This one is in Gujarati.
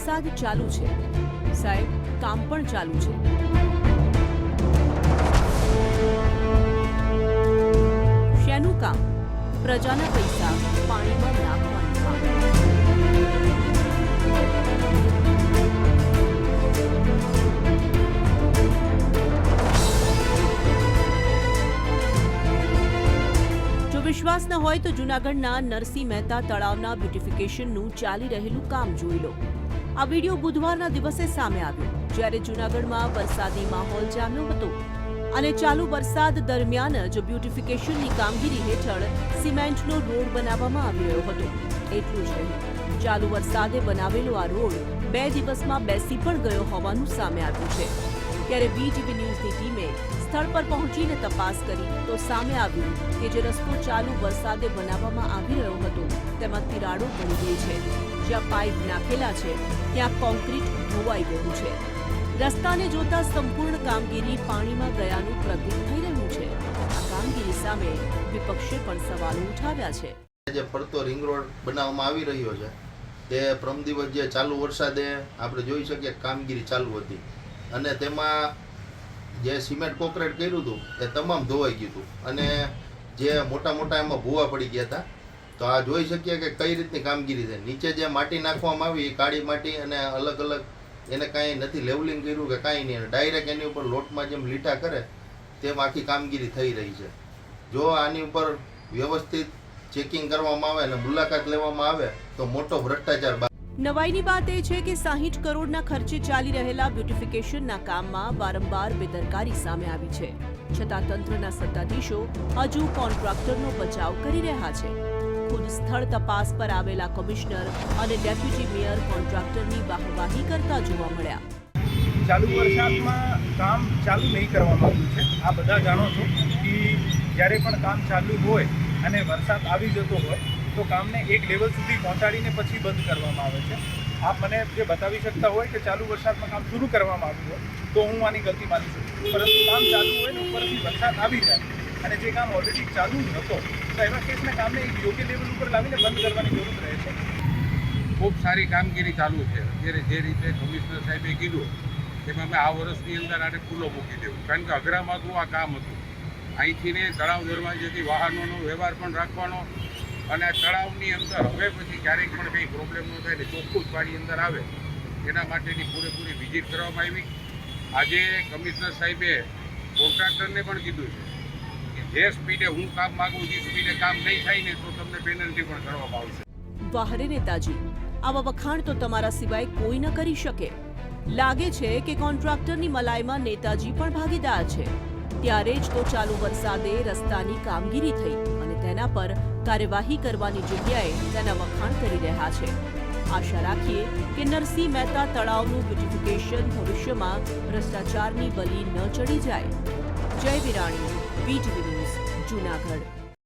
વરસાદ ચાલુ છે. સાહેબ, કામ પણ ચાલુ છે. શેનું કામ? પ્રજાના પૈસા પાણીમાં નાખવાનું વિશ્વાસ ન હોય તો જૂનાગઢના નરસિંહ મહેતા તળાવના બ્યુટિફિકેશનનું ચાલી રહેલું કામ જોઈ લો. આ વીડિયો બુધવારના દિવસે સામે આવ્યો, જ્યારે જૂનાગઢમાં વરસાદી માહોલ જામ્યો હતો. અને ચાલુ વરસાદ દરમિયાન જ બ્યુટિફિકેશનની કામગીરી હેઠળ સિમેન્ટનો રોડ બનાવવામાં આવી રહ્યો હતો. એટલું જ નહીં, ચાલુ વરસાદે બનાવેલો આ રોડ બે દિવસમાં બેસી પણ ગયો હોવાનું સામે આવ્યું છે. ત્યારે વીજીવી ન્યૂઝની ટીમે સ્થળ પર પહોંચીને તપાસ કરી તો સામે આવ્યું કે જે રસ્તો ચાલુ વરસાદે બનાવવામાં આવી રહ્યો હતો, તેમાં તિરાડો પડી ગઈ છે. જ્યાં પાઇપ નાખેલા છે, ત્યાં કોન્ક્રીટ ધોવાઈ ગયું છે. રસ્તાને જોતા સંપૂર્ણ કામગીરી પાણીમાં ગયાનું પ્રતીત થઈ રહ્યું છે. આ કામગીરી સામે વિપક્ષે પણ સવાલો ઉઠાવ્યા છે. જે ફરતો રિંગ રોડ બનાવવામાં આવી રહ્યો છે, તે પ્રમ દિવસ જે ચાલુ વરસાદે આપણે જોઈ શકીએ કામગીરી ચાલુ હતી. અને તેમાં જે સિમેન્ટ કોન્ક્રીટ કર્યું હતું એ તમામ ધોવાઈ ગયું હતું. અને જે મોટા મોટા એમાં ભૂવા પડી ગયા હતા તો આ જોઈ શકીએ કે કઈ રીતની કામગીરી છે. નીચે જે માટી નાખવામાં આવી, એ કાળી માટી અને અલગ અલગ એને કાંઈ નથી લેવલિંગ કર્યું કે કાંઈ નહીં. ડાયરેક્ટ એની ઉપર લોટમાં જેમ લીટા કરે, તેમ આખી કામગીરી થઈ રહી છે. જો આની ઉપર વ્યવસ્થિત ચેકિંગ કરવામાં આવે અને મુલાકાત લેવામાં આવે, તો મોટો ભ્રષ્ટાચાર નવાઈની વાત એ છે કે સાહીઠ કરોડના ખર્ચે ચાલી રહેલા બ્યુટિફિકેશનના કામમાં વારંવાર બેદરકારી સામે આવી છે. છતાં તંત્રના સત્તાધીશો હજુ કોન્ટ્રાક્ટરનો બચાવ કરી રહ્યા છે. ખુદ સ્થળ તપાસ પર આવેલા કમિશનર અને ડેપ્યુટી મેયર કોન્ટ્રાક્ટરની વાહવાહી કરતા જોવા મળ્યા. ચાલુ વરસાદમાં કામ ચાલુ નહીં કરવામાં આવ્યું છે. આ બધા જાણો છો કે જ્યારે પણ કામ ચાલુ હોય અને વરસાદ આવી જતો હોય, તો કામને એક લેવલ સુધી પહોંચાડીને પછી બંધ કરવામાં આવે છે. આપ મને જે બતાવી શકતા હોય કે ચાલુ વરસાદમાં કામ શરૂ કરવામાં આવ્યું હોય, તો હું આની ગલતી માની શકું. પરંતુ કામ ચાલુ હોય ને ઉપરથી વરસાદ આવી જાય અને જે કામ ઓલરેડી ચાલુ જ હતો, તો એવા કેસના કામને એક યોગ્ય લેવલ ઉપર લાવીને બંધ કરવાની જરૂર રહે છે. ખૂબ સારી કામગીરી ચાલુ છે. અત્યારે જે રીતે કમિશનર સાહેબે કીધું તેમાં અમે આ વર્ષની અંદર આને ખુલ્લો મૂકી દેવું. કારણ કે અઘરામાં આ કામ હતું. અહીંથી ને તળાવ દરવાજેથી વાહનોનો વ્યવહાર પણ રાખવાનો અને તળાવની અંદર હવે પછી ક્યારેક પણ કંઈ પ્રોબ્લેમ ન થાય ને ચોખ્ખું જ પાણી અંદર આવે, એના માટેની પૂરેપૂરી વિઝિટ કરવામાં આવી. આજે કમિશનર સાહેબે કોન્ટ્રાક્ટરને પણ કીધું છે કે જે સ્પીડે હું કામ માગું છું સ્પીડે કામ નહીં થાય ને તો તમને પેનલ્ટી પણ કરવામાં આવશે. વાહરે નેતાજી, આવા વખાણ તો તમારા સિવાય કોઈ ન કરી શકે. લાગે છે કે કોન્ટ્રાક્ટરની મલાઈમાં નેતાજી પણ ભાગીદાર છે. ત્યારે જ તો ચાલુ વરસાદે રસ્તાની કામગીરી થઈ તેના પર કાર્યવાહી કરવાની જગ્યાએ તેના વખાણ કરી રહ્યા છે. આશા રાખીએ કે નરસિંહ મહેતા તળાવનું બ્યુટિફિકેશન ભવિષ્યમાં ભ્રષ્ટાચારની બલી ન ચડી જાય. જય વિરાણી વીટીવી ન્યૂઝ જૂનાગઢ.